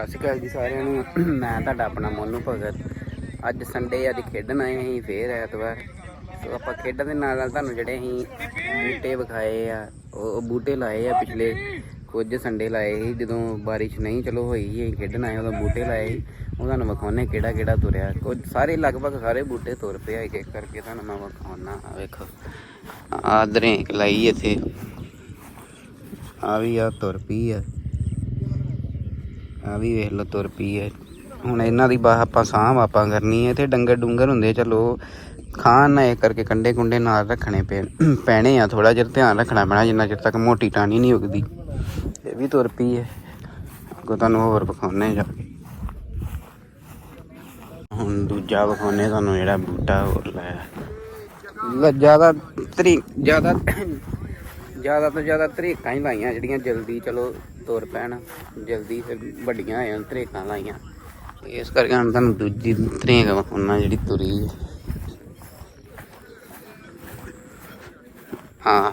ਸਤਿ ਸ਼੍ਰੀ ਅਕਾਲ ਜੀ ਸਾਰਿਆਂ ਨੂੰ। ਮੈਂ ਤੁਹਾਡਾ ਆਪਣਾ ਮੋਨੂ ਭਗਤ। ਅੱਜ ਸੰਡੇ ਅੱਜ ਖੇਡਣ ਆਏ ਅਸੀਂ ਫੇਰ ਐਤਵਾਰ। ਸੋ ਆਪਾਂ ਖੇਡਣ ਦੇ ਨਾਲ ਨਾਲ ਤੁਹਾਨੂੰ ਜਿਹੜੇ ਅਸੀਂ ਬੂਟੇ ਵਿਖਾਏ ਆ, ਉਹ ਬੂਟੇ ਲਾਏ ਆ ਪਿਛਲੇ ਕੁਝ ਸੰਡੇ ਲਾਏ ਸੀ। ਜਦੋਂ ਬਾਰਿਸ਼ ਨਹੀਂ ਚਲੋ ਹੋਈ ਸੀ, ਅਸੀਂ ਖੇਡਣ ਆਏ ਉਦੋਂ ਬੂਟੇ ਲਾਏ ਸੀ। ਉਹ ਤੁਹਾਨੂੰ ਵਿਖਾਉਣੇ ਕਿਹੜਾ ਕਿਹੜਾ ਤੁਰਿਆ। ਕੁਝ ਸਾਰੇ ਲਗਭਗ ਸਾਰੇ ਬੂਟੇ ਤੁਰ ਪਏ ਆ ਇੱਕ ਇੱਕ ਕਰਕੇ ਤੁਹਾਨੂੰ ਮੈਂ ਵਿਖਾਉਣਾ ਆਹ ਵੇਖੋ। ਆਹ ਲਾਈ ਇੱਥੇ। ਆ ਵੀ ਆ ਤੁਰ ਪਈ ਆ। ਆ ਵੀ ਵੇਖ ਲਓ ਤੁਰ ਪਈ ਹੈ ਹੁਣ ਇਹਨਾਂ ਦੀ ਬਾਹ ਆਪਾਂ ਸਾਂਭ ਆਪਾਂ ਕਰਨੀ ਹੈ ਤੇ ਡੰਗਰ ਡੁੰਗਰ ਹੁੰਦੇ ਚਲੋ ਖਾਣ ਨਾ ਇਹ ਕਰਕੇ ਕੰਡੇ ਕੁੰਡੇ ਨਾਲ ਰੱਖਣੇ ਪੈ, ਪੈਣੇ ਆ ਥੋੜਾ ਜਿਹਾ ਧਿਆਨ ਰੱਖਣਾ ਪੈਣਾ ਜਿੰਨਾ ਚਿਰ ਤੱਕ ਮੋਟੀ ਟਾਣੀ ਨਹੀਂ ਉਗਦੀ। ਇਹ ਵੀ ਤੁਰ ਪਈ ਹੈ ਅੱਗੋਂ ਤੁਹਾਨੂੰ ਹੋਰ ਵਿਖਾਉਣੇ ਜਾ ਕੇ। ਹੁਣ ਦੂਜਾ ਵਿਖਾਉਣੇ ਤੁਹਾਨੂੰ ਜਿਹੜਾ ਬੂਟਾ ਹੋਰ ਲਾਇਆ। ਜ਼ਿਆਦਾ ਤਰੀ, ਜ਼ਿਆਦਾ ਜ਼ਿਆਦਾ ਤੋਂ ਜ਼ਿਆਦਾ ਤਰੀਕਾਂ ਹੀ ਲਾਈਆਂ ਜਿਹੜੀਆਂ ਜਲਦੀ, ਚਲੋ, ਤੁਰ ਪੈਣ। ਜਲਦੀ ਫਿਰ ਵੱਡੀਆਂ ਹੋ ਜਾਣ ਲਾਈਆਂ। ਇਸ ਕਰਕੇ ਹੁਣ ਤੁਹਾਨੂੰ ਦੂਜੀ ਤਰੀਕ ਉਹਨਾਂ ਜਿਹੜੀ ਤੁਰੀ ਹਾਂ।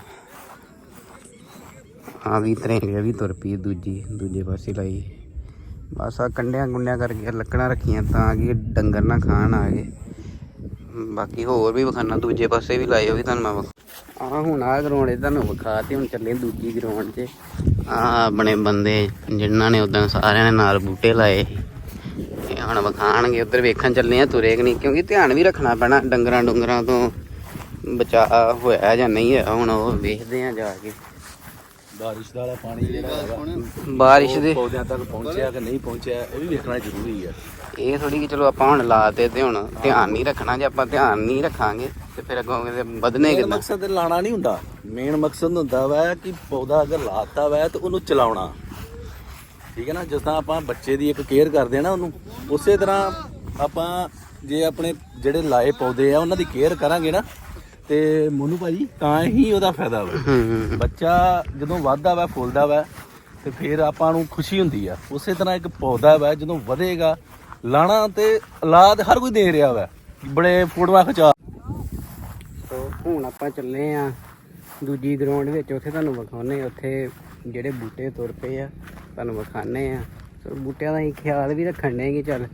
ਆ ਵੀ ਤਰੀਕ ਵੀ ਤੁਰ ਪਈ ਦੂਜੀ, ਦੂਜੇ ਪਾਸੇ ਲਾਈ। ਬਸ ਆ ਕੰਡਿਆਂ ਕੁੰਡਿਆਂ ਕਰਕੇ ਲੱਕੜਾਂ ਰੱਖੀਆਂ ਤਾਂ ਕਿ ਡੰਗਰ ਨਾ ਖਾਣ ਆ ਗਏ। ਬਾਕੀ ਹੋਰ ਵੀ ਵਿਖਾਣਾ ਦੂਜੇ ਪਾਸੇ ਵੀ ਲਾਏ, ਉਹ ਵੀ ਤੁਹਾਨੂੰ ਮੈਂ ਆ ਹੁਣ ਆ ਗਰਾਉਂਡ ਇਹ ਤੁਹਾਨੂੰ ਵਿਖਾ ਤੇ ਹੁਣ ਚੱਲੇ ਦੂਜੀ ਗਰਾਉਂਡ 'ਚ। ਆ ਆਪਣੇ ਬੰਦੇ ਜਿਨ੍ਹਾਂ ਨੇ ਉਦੋਂ ਸਾਰਿਆਂ ਨੇ ਨਾਲ ਬੂਟੇ ਲਾਏ। ਇਹ ਹੁਣ ਵਿਖਾਣਗੇ ਉਧਰ ਵੇਖਣ ਚੱਲੇ ਆ ਤੁਰੇ ਕਿ ਨਹੀਂ ਕਿਉਂਕਿ ਧਿਆਨ ਵੀ ਰੱਖਣਾ ਪੈਣਾ ਡੰਗਰਾਂ ਡੁੰਗਰਾਂ ਤੋਂ ਬਚਾ ਹੋਇਆ ਜਾਂ ਨਹੀਂ ਹੋਇਆ ਹੁਣ ਉਹ ਵੇਖਦੇ ਆ ਜਾ ਕੇ। ਬਾਰਿਸ਼ ਦਾ ਪਾਣੀ ਜਿਹੜਾ ਹੈਗਾ ਬਾਰਿਸ਼ ਦੇ ਪੌਦਿਆਂ ਤੱਕ ਪਹੁੰਚਿਆ ਕਿ ਨਹੀਂ ਪਹੁੰਚਿਆ ਇਹ ਵੀ ਵੇਖਣਾ ਜ਼ਰੂਰੀ ਹੈ ਇਹ ਥੋੜੀ ਕਿ ਚਲੋ ਆਪਾਂ ਹੁਣ ਲਾਤੇ ਤੇ ਹੁਣ ਧਿਆਨ ਨਹੀਂ ਰੱਖਣਾ ਜੇ ਆਪਾਂ ਧਿਆਨ ਨਹੀਂ ਰੱਖਾਂਗੇ ਤੇ ਫਿਰ ਅੱਗੋਂ ਕਿਤੇ ਵਧਨੇ ਮੇਨ ਮਕਸਦ ਲਾਣਾ ਨਹੀਂ ਹੁੰਦਾ। ਮੇਨ ਮਕਸਦ ਹੁੰਦਾ ਵਾ ਕਿ ਪੌਦਾ ਅਗਰ ਲਾਤਾ ਵਾ ਤੇ ਉਹਨੂੰ ਚਲਾਉਣਾ। ਠੀਕ ਹੈ ਨਾ? ਜਿਸ ਤਰ੍ਹਾਂ ਆਪਾਂ ਬੱਚੇ ਦੀ ਇੱਕ ਕੇਅਰ ਕਰਦੇ ਆ ਨਾ ਉਹਨੂੰ ਉਸੇ ਤਰ੍ਹਾਂ ਆਪਾਂ ਜੇ ਆਪਣੇ ਜਿਹੜੇ ਲਾਏ ਪੌਦੇ ਆ ਉਹਨਾਂ ਦੀ ਕੇਅਰ ਕਰਾਂਗੇ ਨਾ ਤੇ ਮੋਨੂ ਭਾਜੀ ਤਾਂ ਹੀ ਉਹਦਾ ਫਾਇਦਾ ਵਾ। ਬੱਚਾ ਜਦੋਂ ਵੱਧਦਾ ਵਾ ਫੁੱਲਦਾ ਵਾ ਤੇ ਫਿਰ ਆਪਾਂ ਨੂੰ ਖੁਸ਼ੀ ਹੁੰਦੀ ਆ। ਉਸੇ ਤਰ੍ਹਾਂ ਇੱਕ ਪੌਦਾ ਵਾ ਜਦੋਂ ਵਧੇਗਾ ਲਾਣਾ ਤੇ ਔਲਾਦ ਹਰ ਕੋਈ ਦੇ ਰਿਹਾ ਵਾ। ਬੜੇ ਫੋਟੋਆਂ ਖਿਚਾ ਹੁਣ ਆਪਾਂ ਚੱਲੇ ਆ ਦੂਜੀ ਗਰਾਊਂਡ ਵਿੱਚ, ਉੱਥੇ ਤੁਹਾਨੂੰ ਵਿਖਾਉਨੇ ਉੱਥੇ ਜਿਹੜੇ ਬੂਟੇ ਤੁਰ ਪਏ ਆ, ਤੁਹਾਨੂੰ ਵਿਖਾਣੇ ਆ। ਸੋ ਬੂਟਿਆਂ ਦਾ ਹੀ ਖਿਆਲ ਵੀ ਰੱਖਣ ਨੇ ਕਿ ਚੱਲ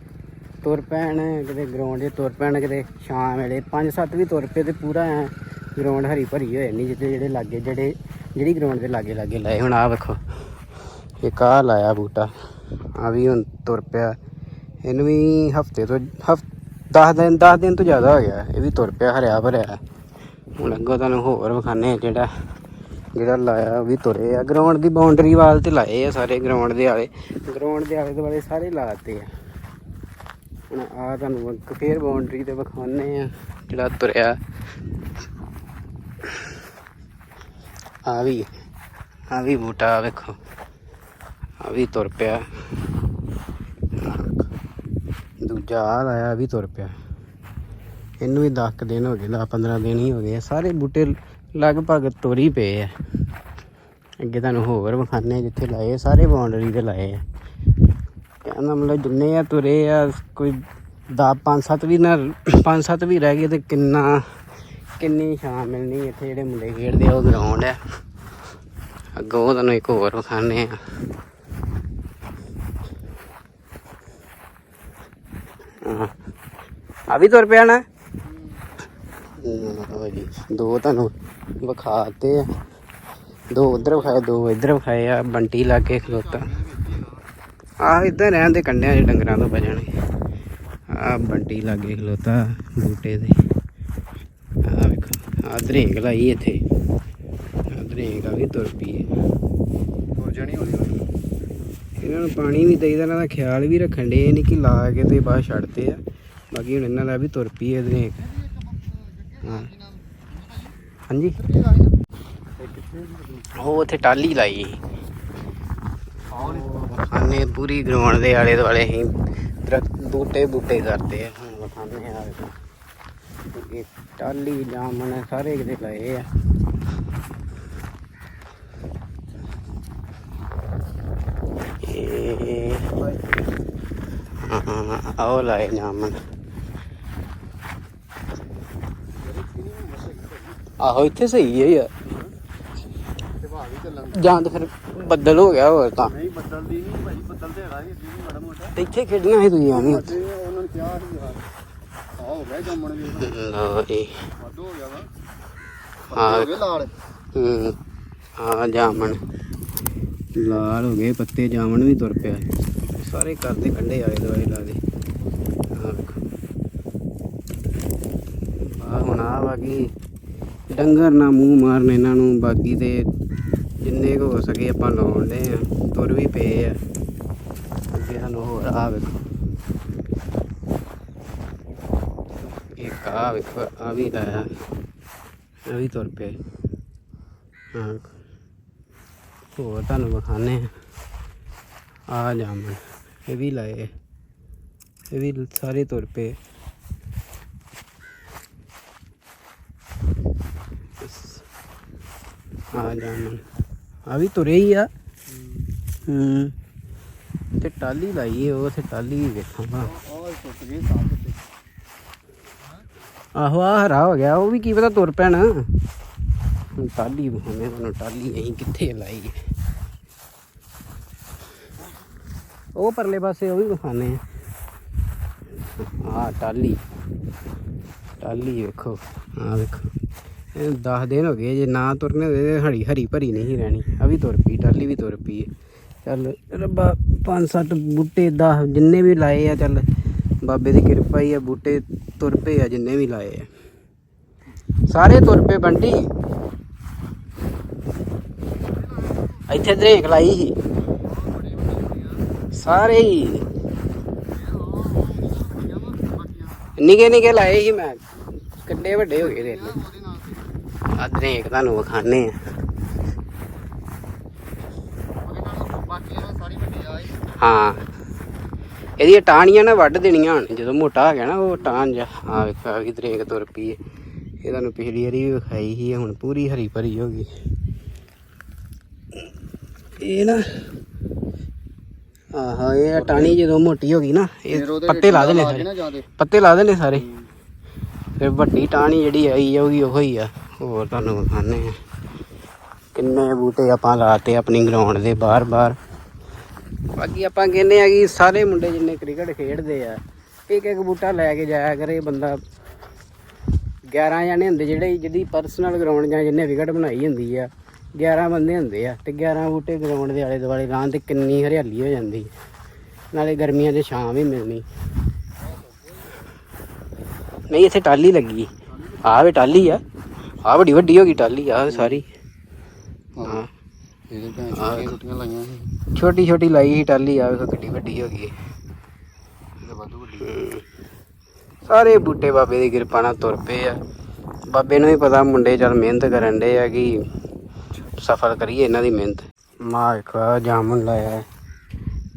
ਤੁਰ ਪੈਣ ਕਿਤੇ ਗਰਾਊਂਡ 'ਚ ਤੁਰ ਪੈਣ ਕਿਤੇ ਸ਼ਾਮ ਵੇਲੇ। 5-7 ਵੀ ਤੁਰ ਪਏ ਤੇ ਪੂਰਾ ਗਰਾਊਂਡ ਹਰੀ ਭਰੀ ਹੋ ਨਹੀਂ ਜਿੱਥੇ ਜਿਹੜੇ ਲਾਗੇ, ਜਿਹੜੇ, ਜਿਹੜੀ ਗਰਾਊਂਡ ਦੇ ਲਾਗੇ ਲਾਗੇ ਲਾਏ। ਹੁਣ ਆ ਵੇਖੋ, ਇੱਕ ਆਹ ਲਾਇਆ ਬੂਟਾ। ਆ ਵੀ ਹੁਣ ਤੁਰ ਪਿਆ। ਇਹਨੂੰ ਵੀ ਹਫ਼ਤੇ ਤੋਂ, ਹਫ 10 ਦਿਨ 10 ਦਿਨ ਤੋਂ ਜ਼ਿਆਦਾ ਹੋ ਗਿਆ। ਇਹ ਵੀ ਤੁਰ ਪਿਆ, ਹਰਿਆ ਭਰਿਆ। ਹੁਣ ਅੱਗੋਂ ਤੁਹਾਨੂੰ ਹੋਰ ਵਿਖਾਣੇ ਜਿਹੜਾ ਜਿਹੜਾ ਲਾਇਆ ਉਹ ਵੀ ਤੁਰੇ ਆ। ਗਰਾਊਂਡ ਦੀ ਬਾਉਂਡਰੀ ਵਾਲ ਤੇ ਲਾਏ ਆ ਸਾਰੇ ਗਰਾਊਂਡ ਦੇ ਆਲੇ ਗਰਾਊਂਡ ਦੇ ਆਲੇ ਦੁਆਲੇ ਸਾਰੇ ਲਾਤੇ ਆ। ਹੁਣ ਆ ਤੁਹਾਨੂੰ ਇੱਕ ਫੇਰ ਬਾਉਂਡਰੀ ਤੇ ਵਿਖਾਉਣੇ ਆ ਜਿਹੜਾ ਤੁਰਿਆ। ਆ ਵੀ ਆ ਵੀ ਬੂਟਾ ਵੇਖੋ। ਆ ਵੀ ਤੁਰ ਪਿਆ। ਦੂਜਾ ਆ ਲਾਇਆ ਵੀ ਤੁਰ ਪਿਆ। ਇਹਨੂੰ ਵੀ 10 ਕੁ ਦਿਨ ਹੋ ਗਏ 10 15 ਦਿਨ ਹੀ ਹੋ ਗਏ ਆ। ਸਾਰੇ ਬੂਟੇ ਲਗਭਗ ਤੁਰ ਹੀ ਪਏ ਆ। ਅੱਗੇ ਤੁਹਾਨੂੰ ਹੋਰ ਵਿਖਾਣੇ ਜਿੱਥੇ ਲਾਏ ਸਾਰੇ ਬਾਉਂਡਰੀ ਤੇ ਲਾਏ ਆ। ਕਹਿੰਦਾ ਮਤਲਬ ਜਿੰਨੇ ਆ ਤੁਰੇ ਆ, ਕੋਈ 10 5 7 ਵੀ ਨਾ 5 7 ਵੀ ਰਹਿ ਗਏ ਤੇ ਕਿੰਨਾ, ਕਿੰਨੀ ਛਾਂ ਮਿਲਣੀ ਇੱਥੇ ਜਿਹੜੇ ਮੁੰਡੇ ਖੇਡਦੇ ਆ, ਉਹ ਗਰਾਊਂਡ ਹੈ ਅੱਗੋਂ ਤੁਹਾਨੂੰ ਇੱਕ ਹੋਰ ਵਿਖਾਣੇ ਆ। ਹਾਂ। ਆ ਵੀ ਤੁਰ ਪਿਆ ਨਾ? ਲਓ ਜੀ ਦੋ ਤੁਹਾਨੂੰ ਵਿਖਾਤੇ ਆ। ਦੋ ਉਧਰ ਵਿਖਾਏ, ਦੋ ਇੱਧਰ ਵਿਖਾਏ ਆ, ਬੰਟੀ ਲਾ ਕੇ ਖਲੋਤਾ। ਆ ਇੱਧਰ ਰਹਿਣ ਦੇ ਕੰਡਿਆਂ 'ਚ ਡੰਗਰਾਂ ਤੋਂ ਬਚਣਗੇ ਆ ਬੰਟੀ ਲਾਗੇ ਖਲੋਤਾ ਬੂਟੇ ਦੇ ਆ ਵੇਖੋ, ਆ ਧਰੇਕ ਲਾਈ ਇੱਥੇ। ਆ ਧਰੇਕ ਆ ਵੀ ਤੁਰ ਪਈ ਹੈ ਹੋ ਜਾਣੀ ਹੌਲੀ ਇਹਨਾਂ ਨੂੰ ਪਾਣੀ ਵੀ ਦੇਈਦਾ, ਇਹਨਾਂ ਦਾ ਖਿਆਲ ਵੀ ਰੱਖਣ ਦੇ ਨਹੀਂ ਕਿ ਲਾ ਕੇ ਤੇ ਬਾਹਰ ਛੱਡਦੇ ਆ। ਬਾਕੀ ਹੁਣ ਇਹਨਾਂ ਦਾ ਵੀ ਤੁਰ ਪਈ ਇਹਦੇ ਨੇ ਹਾਂ। ਹਾਂਜੀ? ਉਹ ਉੱਥੇ ਟਾਲੀ ਲਾਈ ਖਾਨੇ ਪੂਰੀ ਗਰਾਊਂਡ ਦੇ ਆਲੇ ਦੁਆਲੇ ਹੀ ਦਰਖਤ ਬੂਟੇ ਬੂਟੇ ਕਰਦੇ ਆ। ਹੁਣ ਵਿਖਾਉਂਦੇ ਆ ਇਹ ਟਾਲੀ ਜਾਮਣ ਸਾਰੇ ਕਿਤੇ ਲਾਏ ਆ। ਇਹ ਆਹ ਲਾਏ ਜਾਮਣ। ਆਹੋ ਇੱਥੇ ਸਹੀ ਹੈ ਯਾਰ। ਜਾਂ ਤਾਂ ਫਿਰ ਬੱਦਲ ਹੋ ਗਿਆ ਹੋਰ ਤਾਂ। ਨਹੀਂ ਬੱਦਲ ਦੀ ਨਹੀਂ ਭਾਈ ਬੱਦਲ ਬੱਦਲ ਤੇ ਹੈਗਾ ਸੀ ਜੀ ਮਾੜਾ ਮੋਟਾ। ਤੇ ਇੱਥੇ ਖੇਡਣਾ ਸੀ ਤੁਸੀਂ ਆਣੀ ਤੇ ਉਹਨਾਂ ਨੇ ਕਿਹਾ ਸੀ ਯਾਰ ਆ ਹੋ ਗਿਆ ਜੰਮਣ ਦੇ ਲਓ ਜੀ ਵੱਧ ਹੋ ਗਿਆ ਵਾ। ਹਾਂ। ਹੋ ਗਏ ਲਾਲ। ਹੂੰ ਆ ਜਾਮਣ। ਲਾਲ ਹੋ ਗਏ ਪੱਤੇ ਜਾਮਣ ਵੀ ਤੁਰ ਪਿਆ। ਸਾਰੇ ਘਰ ਦੇ ਕੰਢੇ ਆਲੇ ਦੁਆਲੇ ਲਾ ਦੇ ਆ ਹੁਣ ਆ ਬਾਕੀ ਡੰਗਰ ਨਾ ਮੂੰਹ ਮਾਰਨ ਇਹਨਾਂ ਨੂੰ, ਬਾਕੀ ਦੇ ਜਿੰਨੇ ਕੁ ਹੋ ਸਕੇ ਆਪਾਂ ਲਾਉਣ ਦੇ ਆ, ਤੁਰ ਵੀ ਪਏ ਆ। ਅੱਗੇ ਸਾਨੂੰ ਹੋਰ ਆ ਵੇਖੋ। ਇੱਕ ਆ ਵੇਖੋ ਆ ਵੀ ਲਾਇਆ ਆ ਵੀ ਤੁਰ ਪਏ। ਹਾਂ। ਹੋਰ ਤੁਹਾਨੂੰ ਵਿਖਾਣੇ ਆ। ਆ ਜਾਮਣ, ਇਹ ਵੀ ਲਾਏ। ਇਹ ਵੀ ਸਾਰੇ ਤੁਰ ਪਏ। ਆ ਜਾਮਣ ਆ ਵੀ ਤੁਰੇ ਹੀ ਆ। ਹੂੰ। ਤੇ ਟਾਲੀ ਲਾਈ ਉਹ ਤੇ ਟਾਲੀ ਵੇਖਾਂਗਾ ਆਹੋ, ਆ ਹਰਾ ਹੋ ਗਿਆ, ਉਹ ਵੀ ਕੀ ਪਤਾ ਤੁਰ ਪੈਣ। ਹੁਣ ਟਾਲੀ ਵਿਖਾਉਂਦੇ ਤੁਹਾਨੂੰ ਟਾਲੀ ਅਸੀਂ ਕਿੱਥੇ ਲਾਈ ਉਹ ਪਰਲੇ ਪਾਸੇ ਉਹ ਵੀ ਵਿਖਾਣੇ ਆ। ਆ ਟਾਲੀ ਟਾਲੀ ਵੇਖੋ ਆ ਵੇਖੋ। 10 ਦਿਨ ਹੋ ਗਏ ਜੇ ਨਾ ਤੁਰਨੇ ਹੋਏ ਤੇ ਹਰੀ ਭਰੀ ਨਹੀਂ ਰਹਿਣੀ ਆ ਵੀ ਤੁਰ ਪਈ ਟਾਲੀ ਵੀ ਤੁਰ ਪਈ ਚੱਲ ਰੱਬਾ ਪੰਜ ਸੱਤ ਬੂਟੇ 10 ਜਿੰਨੇ ਵੀ ਲਾਏ ਆ ਚੱਲ ਬਾਬੇ ਦੀ ਕਿਰਪਾ ਹੀ ਆ ਬੂਟੇ ਤੁਰ ਪਏ ਆ ਜਿੰਨੇ ਵੀ ਲਾਏ ਆ ਸਾਰੇ ਤੁਰ ਪਏ ਬੰਟੀ ਇੱਥੇ ਦਰੇਕ ਲਾਈ ਸੀ ਸਾਰੇ ਹੀ ਨਿਗੇ ਨਿਗੇ ਲਾਏ ਸੀ ਮੈਂ ਕਿੱਡੇ ਵੱਡੇ ਹੋ ਗਏ ਦੇਖ ਲਓ ਆ ਦਰੇਕ ਤੁਹਾਨੂੰ ਵਿਖਾਣੇ ਆ ਹਾਂ। ਇਹਦੀਆਂ ਟਾਹਣੀਆਂ ਨਾ ਵੱਢ ਦੇਣੀਆਂ ਹੁਣ ਜਦੋਂ ਮੋਟਾ ਹੋ ਗਿਆ ਨਾ ਉਹ ਟਾਹਣ ਜਾ ਆ ਵੇਖੋ ਵੀ ਦਰੇਕ ਤੁਰ ਪਈ ਹੈ ਇਹ ਤੁਹਾਨੂੰ ਪਿਛਲੀ ਵਾਰੀ ਵੀ ਵਿਖਾਈ ਸੀ ਹੁਣ ਪੂਰੀ ਹਰੀ ਭਰੀ ਹੋ ਗਈ। ਇਹ ਨਾ ਆਹਾ ਇਹ ਟਾਹਣੀ ਜਦੋਂ ਮੋਟੀ ਹੋ ਗਈ ਨਾ ਇਹ ਪੱਤੇ ਲਾ ਦੇਣੇ ਕੇ ਸਾਰੇ। ਪੱਤੇ ਲਾ ਦੇਣੇ ਸਾਰੇ। ਫਿਰ ਵੱਡੀ ਟਾਹਣੀ ਜਿਹੜੀ ਆਈ ਜਾਊਗੀ ਉਹ ਹੀ ਆ। ਹੋਰ ਤੁਹਾਨੂੰ ਵਿਖਾਣੇ ਆ ਕਿੰਨੇ ਬੂਟੇ ਆਪਾਂ ਲਾਤੇ ਆਪਣੀ ਗਰਾਊਂਡ ਦੇ ਬਾਹਰ ਬਾਹਰ। ਬਾਕੀ ਆਪਾਂ ਕਹਿੰਦੇ ਆ ਕਿ ਸਾਰੇ ਮੁੰਡੇ ਜਿੰਨੇ ਕ੍ਰਿਕਟ ਖੇਡਦੇ ਆ, ਇੱਕ ਇੱਕ ਬੂਟਾ ਲੈ ਕੇ ਜਾਇਆ ਕਰੇ ਬੰਦਾ। 11 ਜਣੇ ਹੁੰਦੇ ਜਿਹੜੇ ਜਿਹਦੀ ਪਰਸਨਲ ਗਰਾਊਂਡ ਜਾਂ ਜਿੰਨੇ ਵਿਕਟ ਬਣਾਈ ਹੁੰਦੀ ਆ 11 ਬੰਦੇ ਹੁੰਦੇ ਆ ਤੇ 11 ਬੂਟੇ ਗਰਾਊਂਡ ਦੇ ਆਲੇ ਦੁਆਲੇ ਲਾਂ ਤੇ ਕਿੰਨੀ ਹਰਿਆਲੀ ਹੋ ਜਾਂਦੀ। ਨਾਲੇ ਗਰਮੀਆਂ 'ਚ ਛਾਂ ਵੀ ਮਿਲਣੀ। ਨਹੀਂ, ਇੱਥੇ ਟਾਲੀ ਲੱਗੀ। ਆਹ ਵੇ ਟਾਲੀ ਆ। ਆ ਵੱਡੀ ਵੱਡੀ ਹੋ ਗਈ ਟਾਲੀ ਆ ਸਾਰੀ। ਹਾਂ। ਇਹਦੇ ਭੈਣ ਛੋਟੀਆਂ ਛੋਟੀਆਂ ਲਾਈਆਂ ਸੀ। ਛੋਟੀ ਛੋਟੀ ਲਾਈ ਸੀ ਟਾਲੀ ਆ ਵੇਖੋ ਕਿੱਡੀ ਵੱਡੀ ਹੋ ਗਈ। ਇਹਦੇ ਵਾਧੂ ਵੱਡੀ। ਸਾਰੇ ਬੂਟੇ ਬਾਬੇ ਦੀ ਕਿਰਪਾ ਨਾਲ ਤੁਰ ਪਏ ਆ। ਬਾਬੇ ਨੂੰ ਵੀ ਪਤਾ ਮੁੰਡੇ ਚੱਲ ਮਿਹਨਤ ਕਰਨ ਦੇ ਆ ਕਿ ਸਫਲ ਕਰੀਏ ਇਹਨਾਂ ਦੀ ਮਿਹਨਤ। ਮਾ ਆਹ ਜਾਮਨ ਲਾਇਆ।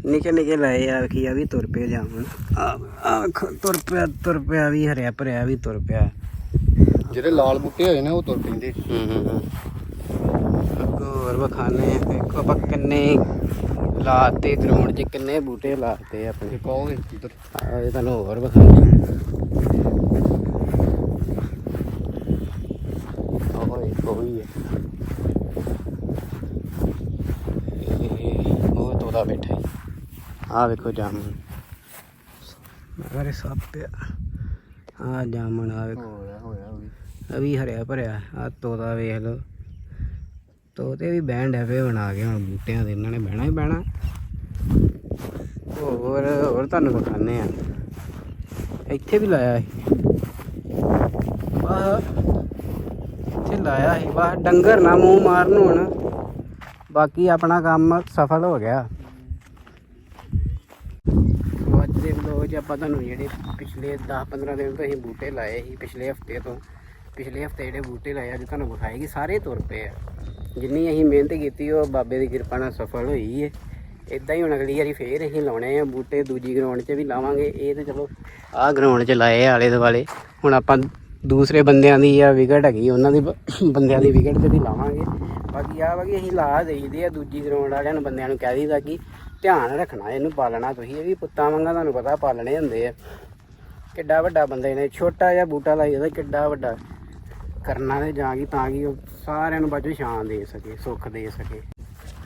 ਨਿੱਕੇ ਨਿੱਕੇ ਲਾਏ ਆ ਕੀ ਆ ਵੀ ਤੁਰ ਪਏ ਜਾਮਨ। ਆ ਤੁਰ ਪਿਆ ਤੁਰ ਪਿਆ ਵੀ ਹਰਿਆ ਭਰਿਆ ਵੀ ਤੁਰ ਪਿਆ। ਜਿਹੜੇ ਲਾਲ ਬੂਟੇ ਹੋਏ ਨੇ ਉਹ ਤੁਰ ਪੈਂਦੇ। ਹੂੰ ਹੋਰ ਵਖਾਨੇ ਦੇਖੋ ਆਪਾਂ ਕਿੰਨੇ ਲਾਤੇ ਗਰਾਊਂਡ 'ਚ ਕਿੰਨੇ ਬੂਟੇ ਲਾਤੇ ਆਪਣੇ। ਕਹੋਗੇ ਇੱਧਰ। ਆ ਇਹ ਤੁਹਾਨੂੰ ਹੋਰ ਵਿਖਾਉਂਦੇ ਓਏ ਕੋਈ ਹੈ ਇਹ ਉਹ ਤੋਦਾ ਬੈਠਾ ਆ ਵੇਖੋ ਜਾਮਨ ਮਗਰ ਸੱਪ ਆ। ਜਾਮਨ ਆ ਵੇਖੋ। ਹੋਇਆ ਹੋਇਆ ਉਹ ਵੀ। ਆ ਵੀ ਹਰਿਆ ਭਰਿਆ, ਆ ਤੋਤਾ ਵੇਖ ਲਓ। ਤੋਤੇ ਵੀ ਬੈਂਡ ਐਵੇਂ ਬਣਾ ਕੇ ਹੁਣ ਬੂਟਿਆਂ ਦੇ ਇਹਨਾਂ ਨੇ ਬਹਿਣਾ ਹੀ ਬਹਿਣਾ। ਹੋਰ ਹੋਰ ਤੁਹਾਨੂੰ ਵਿਖਾਣੇ ਆ। ਇੱਥੇ ਵੀ ਲਾਇਆ ਸੀ। ਵਾਹ ਇੱਥੇ ਲਾਇਆ ਸੀ। ਵਾਹ, ਡੰਗਰ ਨਾ ਮੂੰਹ ਮਾਰਨ ਹੁਣ। ਬਾਕੀ ਆਪਣਾ ਕੰਮ ਸਫਲ ਹੋ ਗਿਆ। ਅੱਜ ਦੇ ਵਲੋਗ 'ਚ ਆਪਾਂ ਤੁਹਾਨੂੰ ਜਿਹੜੇ ਪਿਛਲੇ 10-15 ਦਿਨ ਤੋਂ ਅਸੀਂ ਬੂਟੇ ਲਾਏ ਸੀ, ਪਿਛਲੇ ਹਫ਼ਤੇ ਤੋਂ ਪਿਛਲੇ ਹਫ਼ਤੇ ਜਿਹੜੇ ਬੂਟੇ ਲਾਏ ਅੱਜ ਤੁਹਾਨੂੰ ਵਿਖਾਏਗੀ ਸਾਰੇ ਤੁਰ ਪਏ ਆ। ਜਿੰਨੀ ਅਸੀਂ ਮਿਹਨਤ ਕੀਤੀ, ਉਹ ਬਾਬੇ ਦੀ ਕਿਰਪਾ ਨਾਲ ਸਫਲ ਹੋਈ ਏ। ਇਦਾਂ ਹੀ ਹੁਣ ਅਗਲੀ ਵਾਰੀ ਫੇਰ ਅਸੀਂ ਲਾਉਣੇ ਆ ਬੂਟੇ, ਦੂਜੀ ਗਰਾਊਂਡ 'ਚ ਵੀ ਲਾਵਾਂਗੇ। ਇਹ ਤੇ ਚਲੋ, ਆਹ ਗਰਾਊਂਡ 'ਚ ਲਾਏ ਆਲੇ ਦੁਆਲੇ। ਹੁਣ ਆਪਾਂ ਦੂਸਰੇ ਬੰਦਿਆਂ ਦੀ ਆ ਵਿਕਟ ਹੈਗੀ, ਉਹਨਾਂ ਦੀ ਬ- ਬੰਦਿਆਂ ਦੀ ਵਿਕਟ ਤੇ ਵੀ ਲਾਵਾਂਗੇ। ਬਾਕੀ ਆ ਵਾ ਕਿ ਅਸੀਂ ਲਾ ਦੇਈਦੇ ਆ ਦੂਜੀ ਗਰਾਊਂਡ ਵਾਲਿਆਂ ਨੂੰ, ਬੰਦਿਆਂ ਨੂੰ ਕਹਿ ਦਈਦਾ ਕਿ ਧਿਆਨ ਰੱਖਣਾ, ਇਹਨੂੰ ਪਾਲਣਾ ਤੁਸੀਂ। ਇਹ ਵੀ ਪੁੱਤਾਂ ਵਾਂਗਾ ਤੁਹਾਨੂੰ ਪਤਾ, ਪਾਲਣੇ ਹੁੰਦੇ ਆ। ਕਿੱਡਾ ਵੱਡਾ ਬੰਦੇ ਨੇ ਛੋਟਾ ਜਿਹਾ ਬੂਟਾ ਲਾਈ ਜਾਂਦਾ ਕਿੱਡਾ ਵੱਡਾ। ਕਰਨਾ ਤੇ ਜਾਂ ਕਿ ਤਾਂ ਕਿ ਉਹ ਸਾਰਿਆਂ ਨੂੰ ਬਾਜੂ ਛਾਂ ਦੇ ਸਕੇ ਸੁੱਖ ਦੇ ਸਕੇ।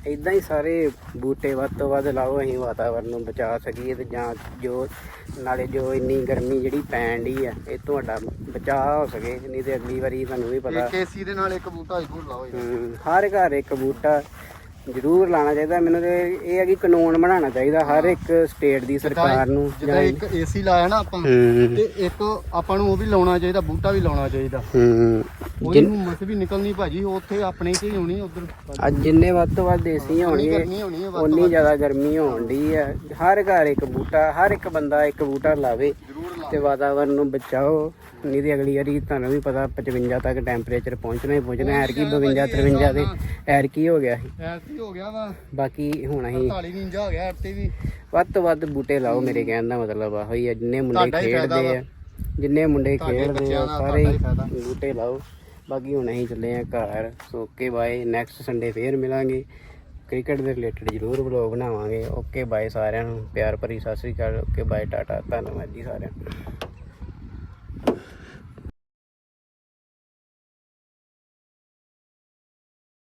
ਇਦਾਂ ਹੀ ਸਾਰੇ ਬੂਟੇ ਵੱਧ ਤੋਂ ਵੱਧ ਲਾਓ ਅਸੀਂ ਵਾਤਾਵਰਨ ਨੂੰ ਬਚਾ ਸਕੀਏ ਤੇ ਜਾਂ ਜੋ ਨਾਲੇ ਜੋ ਇੰਨੀ ਗਰਮੀ ਜਿਹੜੀ ਪੈਣ ਦੀ ਆ ਇਹ ਤੁਹਾਡਾ ਬਚਾਅ ਹੋ ਸਕੇ ਨਹੀਂ ਤੇ ਅਗਲੀ ਵਾਰੀ ਤੁਹਾਨੂੰ ਵੀ ਪਤਾ। ਇੱਕ ਏਸੀ ਦੇ ਨਾਲ ਇੱਕ ਬੂਟਾ ਜ਼ਰੂਰ ਲਾਓ ਹਰ ਘਰ ਇੱਕ ਬੂਟਾ। ਜ਼ਰੂਰ ਲਾਣਾ ਚਾਹੀਦਾ। ਮੈਨੂੰ ਤੇ ਇਹ ਹੈ ਕਿ ਕਾਨੂੰਨ ਬਣਾਉਣਾ ਚਾਹੀਦਾ ਹਰ ਇੱਕ ਸਟੇਟ ਦੀ ਸਰਕਾਰ ਨੂੰ ਜਿੱਦਾਂ ਇੱਕ ਏਸੀ ਲਾਇਆ ਨਾ ਆਪਾਂ ਤੇ ਇੱਕ ਆਪਾਂ ਨੂੰ ਉਹ ਵੀ ਲਾਉਣਾ ਚਾਹੀਦਾ ਬੂਟਾ ਵੀ ਲਾਉਣਾ ਚਾਹੀਦਾ। ਹੂੰ ਉਹਦੀ ਹੁਮਸ ਵੀ ਨਿਕਲਣੀ ਭਾਜੀ ਉੱਥੇ ਆਪਣੇ ਹੀ ਹੋਣੀ ਉਧਰ ਅੱਜ ਜਿੰਨੇ ਵੱਧ ਤੋਂ ਵੱਧ ਗਰਮੀ ਹੋਣੀ ਹੈ ਉਨੀ। ਜ਼ਿਆਦਾ ਗਰਮੀ ਹੋਣ ਦੀ ਹੈ ਹਰ ਘਰ ਇੱਕ ਬੂਟਾ ਹਰ ਇੱਕ ਬੰਦਾ ਇੱਕ ਬੂਟਾ ਲਾਵੇ ਤੇ ਵਾਤਾਵਰਨ ਨੂੰ ਬਚਾਓ। ਨਹੀਂ ਤੇ ਅਗਲੀ ਵਾਰੀ ਤੁਹਾਨੂੰ ਵੀ ਪਤਾ 55 ਤੱਕ ਟੈਂਪਰੇਚਰ ਪਹੁੰਚਣਾ ਹੀ ਪਹੁੰਚਣਾ ਐਰ ਕੀ 52 53 ਦੇ ਐਰ ਕੀ ਹੋ। ਗਿਆ ਸੀ। ਐਸੀ ਹੋ ਗਿਆ ਵਾ। ਬਾਕੀ ਹੁਣ ਅਸੀਂ 48 ਨਿੰਜਾ ਹੋ ਗਿਆ ਇੱਥੇ ਵੀ। ਵੱਧ ਤੋਂ ਵੱਧ ਬੂਟੇ ਲਾਓ ਮੇਰੇ ਕਹਿਣ ਦਾ ਮਤਲਬ ਆ। ਜਿੰਨੇ ਮੁੰਡੇ ਤੁਹਾਡਾ ਹੀ ਫਾਇਦਾ ਖੇਡਦੇ ਆ ਜਿੰਨੇ ਮੁੰਡੇ ਤੁਹਾਡੇ ਖੇਡਦੇ ਆ ਦਾ ਸਾਰੇ ਤੁਹਾਡਾ ਹੀ ਫਾਇਦਾ। ਬੂਟੇ ਲਾਓ। ਬਾਕੀ ਹੁਣ ਅਸੀਂ ਚੱਲੇ ਆ ਘਰ। So okay bye. Next Sunday ਫੇਰ ਮਿਲਾਂਗੇ। ਕ੍ਰਿਕਟ ਦੇ ਰਿਲੇਟਡ ਜ਼ਰੂਰ ਵਲੌਗ ਬਣਾਵਾਂਗੇ। ਓਕੇ ਬਾਏ ਸਾਰਿਆਂ ਨੂੰ। ਪਿਆਰ ਭਰੀ ਸਤਿ ਸ੍ਰੀ ਅਕਾਲ। Okay bye tata. ਧੰਨਵਾਦ ਜੀ ਸਾਰਿਆਂ ਨੂੰ।